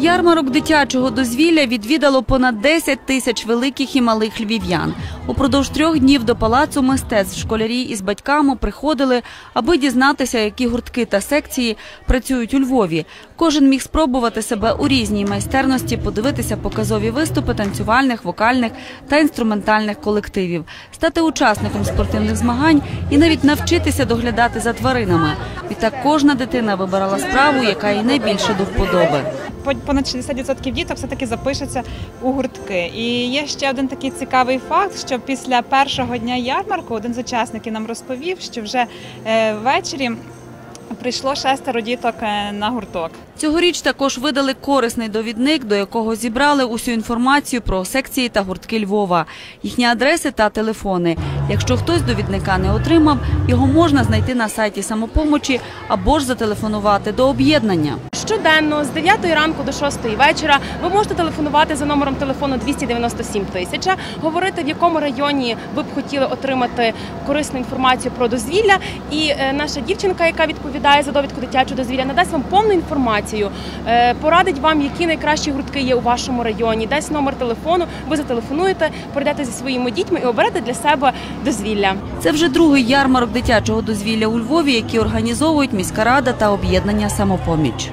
Ярмарок дитячого дозвілля відвідало понад 10 тисяч великих і малих львів'ян. Упродовж трьох днів до палацу мистецтв школярі із батьками приходили, аби дізнатися, які гуртки та секції працюють у Львові. Кожен міг спробувати себе у різній майстерності, подивитися показові виступи танцювальних, вокальних та інструментальних колективів, стати учасником спортивних змагань і навіть навчитися доглядати за тваринами. Відтак кожна дитина вибирала справу, яка їй найбільше до вподоби. По- Понад 60% діток все-таки запишеться у гуртки. І є ще один такий цікавий факт, що після першого дня ярмарку один з учасників нам розповів, що вже е, ввечері прийшло шестеро діток е, на гурток. Цьогоріч також видали корисний довідник, до якого зібрали усю інформацію про секції та гуртки Львова, їхні адреси та телефони. Якщо хтось довідника не отримав, його можна знайти на сайті самопомочі або ж зателефонувати до об'єднання. Щоденно з 9 ранку до 6 вечора ви можете телефонувати за номером телефону 297 тисяча, говорити в якому районі ви б хотіли отримати корисну інформацію про дозвілля. І е, наша дівчинка, яка відповідає за довідку дитячого дозвілля, надасть вам повну інформацію, е, порадить вам, які найкращі гуртки є у вашому районі, дасть номер телефону. Ви зателефонуєте, прийдете зі своїми дітьми і оберете для себе дозвілля. Це вже другий ярмарок дитячого дозвілля у Львові, який організовують міська рада та об'єднання самопоміч.